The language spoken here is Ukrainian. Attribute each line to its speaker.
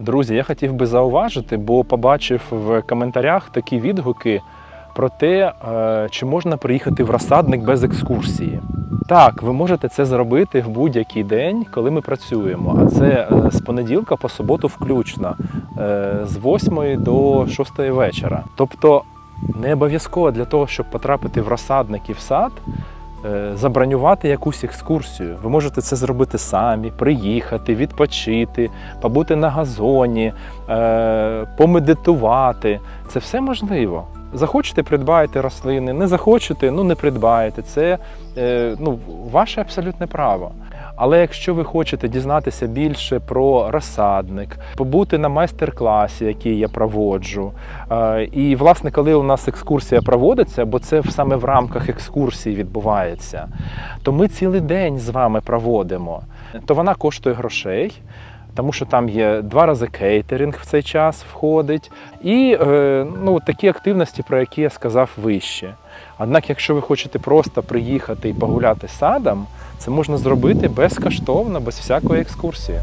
Speaker 1: Друзі, я хотів би зауважити, бо побачив в коментарях такі відгуки про те, е, чи можна приїхати в розсадник без екскурсії. Так, ви можете це зробити в будь-який день, коли ми працюємо. А це е, з понеділка по суботу включно, е, з 8 до 6 вечора. Тобто не обов'язково для того, щоб потрапити в розсадник і в сад, забронювати якусь екскурсію. Ви можете це зробити самі, приїхати, відпочити, побути на газоні, е, помедитувати. Це все можливо. Захочете, придбаєте рослини, не захочете, ну не придбаєте. Це е, ну, ваше абсолютне право. Але якщо ви хочете дізнатися більше про розсадник, побути на майстер-класі, який я проводжу, е, і власне, коли у нас екскурсія проводиться, бо це саме в рамках екскурсії відбувається, то ми цілий день з вами проводимо. То вона коштує грошей. Тому що там є два рази кейтеринг в цей час входить, і е, ну, такі активності, про які я сказав вище. Однак, якщо ви хочете просто приїхати і погуляти садом, це можна зробити безкоштовно, без всякої екскурсії.